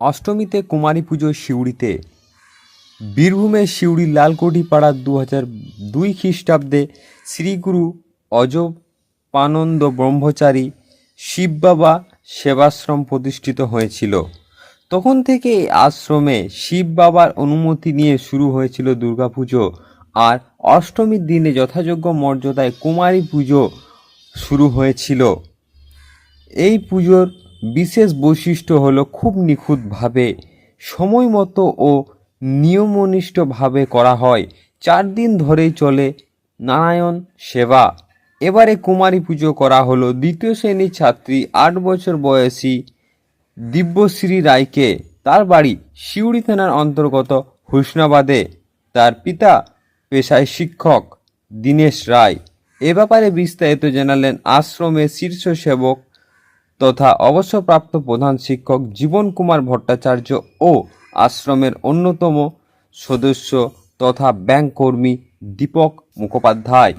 অষ্টমীতে কুমারী পুজো সিউড়িতে বীরভূমের সিউড়ি লালকুঠি পাড়ার দু হাজার দুই খ্রিস্টাব্দে শ্রীগুরু অজপানন্দ ব্রহ্মচারী শিব বাবা সেবাশ্রম প্রতিষ্ঠিত হয়েছিল। তখন থেকে এই আশ্রমে শিব বাবার অনুমতি নিয়ে শুরু হয়েছিল দুর্গাপুজো আর অষ্টমীর দিনে যথাযোগ্য মর্যাদায় কুমারী পুজো শুরু হয়েছিল। এই পুজোর বিশেষ বৈশিষ্ট্য হলো খুব নিখুঁতভাবে সময় মতো ও নিয়মনিষ্ঠভাবে করা হয়। চার দিন ধরেই চলে নারায়ণ সেবা। এবারে কুমারী পুজো করা হলো দ্বিতীয় শ্রেণির ছাত্রী, আট বছর বয়সী দিব্যশ্রী রায়কে। তার বাড়ি সিউড়ি থানার অন্তর্গত হুসনাবাদে। তার পিতা পেশায় শিক্ষক দীনেশ রায়। এ ব্যাপারে বিস্তারিত জানালেন আশ্রমের শীর্ষ সেবক তথা অবসরপ্রাপ্ত প্রধান শিক্ষক জীবন কুমার ভট্টাচার্য ও আশ্রমের অন্যতম সদস্য তথা ব্যাংক কর্মী দীপক মুখোপাধ্যায়।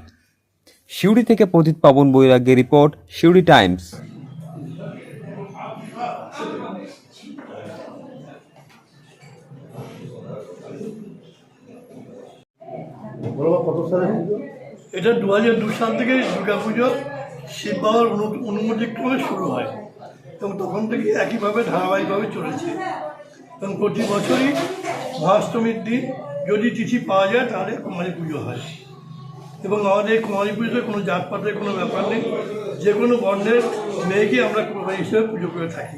সিউড়ি থেকে প্রদীপ পাবন বৈরাগ্যের রিপোর্ট সিউড়ি টাইমস। বলব কত সালে? পুজো এটা দু হাজার দু সাল থেকে দুর্গাপুজো। শিব বাবার অনু- অনুমতিক্রমে শুরু হয় এবং তখন থেকে একইভাবে ধারাবাহিকভাবে চলেছে। এবং প্রতি বছরই মহাষ্টমীর দিন যদি চিঠি পাওয়া যায় তাহলে কুমারী পুজো হয়। এবং আমাদের কুমারী পুজোতে কোনো জাতপাতের কোনো ব্যাপার নেই। যে কোনো বর্ণের মেয়েকে আমরা কুমারী হিসেবে পুজো করে থাকি।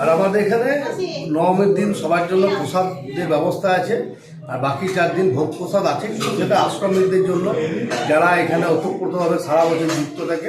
আর আমাদের এখানে নবমীর দিন সবার জন্য প্রসাদ প্রসাদের ব্যবস্থা আছে, আর বাকি চার দিন ভোগ প্রসাদ আছে, সেটা আশ্রমিকদের জন্য, যারা এখানে ওতপ্রোতভাবে সারা বছর যুক্ত থাকে।